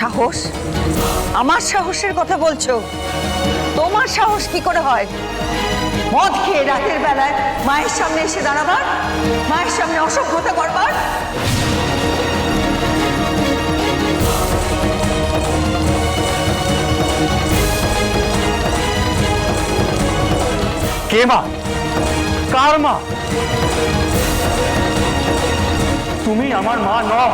সাহস? আমার সাহসের কথা বলছো? তোমার সাহস কি করে হয়? মদ খেয়ে রাতের বেলায় মায়ের সামনে এসে দাঁড়াবার? মায়ের সামনে অসভ্যতা করবার? কে মা? কার মা? তুমি আমার মা নও।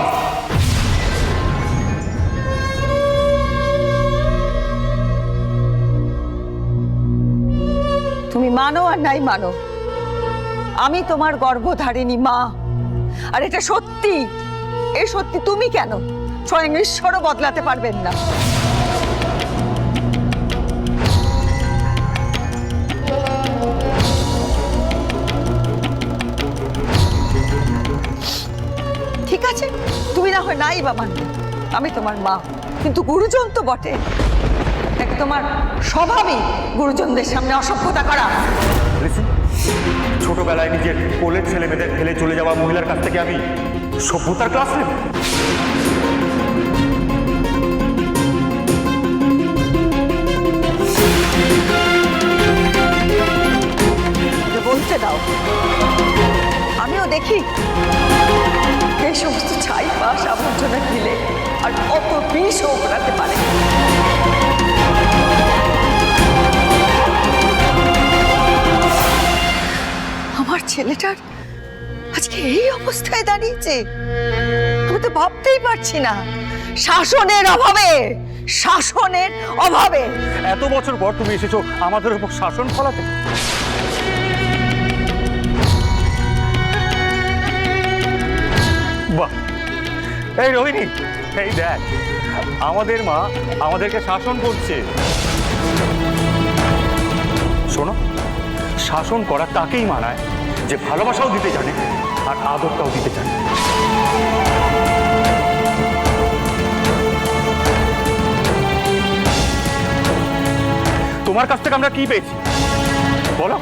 তুমি মানো আর নাই মানো। আমি তোমার গর্ভধারিণী, মা। আর এটা সত্যি। এ সত্যি তুমি কেন? স্বয়ং ঈশ্বরও বদলাতে পারবেন না। ঠিক আছে। তুমি না হয় নাই বা মানবে আমি তোমার মা। কিন্তু গুরুজন তো বটে। তোমার স্বভাবই গুরুজনদের সামনে অসভ্যতা করা। ছোটবেলায় নিজের কোলের ছেলে মেয়েদের ফেলে চলে যাওয়া মহিলার কাছ থেকে আমি সভ্যতার ক্লাস নেব। বলতে দাও। আমিও দেখি। এই সমস্ত ছাই পাশ আবর্জনা মিলে আর কত বিষ ওপরাতে পারে। ছেলেটার আজকে এই অবস্থায় দাঁড়িয়েছে? আমি তো ভাবতেই পারছি না। শাসনের অভাবে শাসনের অভাবে। এত বছর পর তুমি এসেছ আমাদের উপর শাসন ফলাতে? এই রোহিণী, এই দেখ, আমাদের মা আমাদেরকে শাসন করছে। শোনো, শাসন করা তাকেই মানায়। যে ভালোবাসাও দিতে জানে, আর আদরটাও দিতে জানে। তোমার কাছ থেকে আমরা কি পেয়েছি? বলো,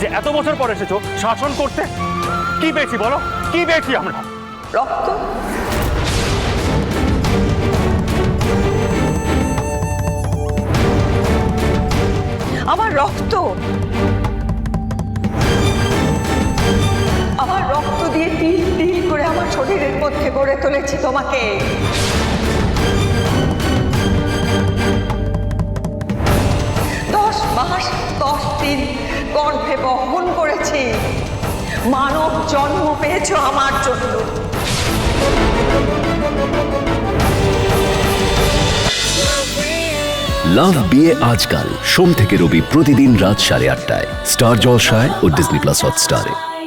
যে এত বছর পর এসেছ, শাসন করতে? কি পেয়েছি বলো, কি পেয়েছি আমরা? রক্ত? আমার রক্ত! মধ্যে গড়ে তুলেছি তোমাকে। দশ মাস, দশ দিন গর্ভে বহন করেছি। মানব জন্ম পেয়েছ আমার জন্য। লাভ বিয়ে আজকাল। সোম থেকে রবি প্রতিদিন রাত সাড়ে আটটায়। স্টার জলসায় ও ডিজনি প্লাস হটস্টারে।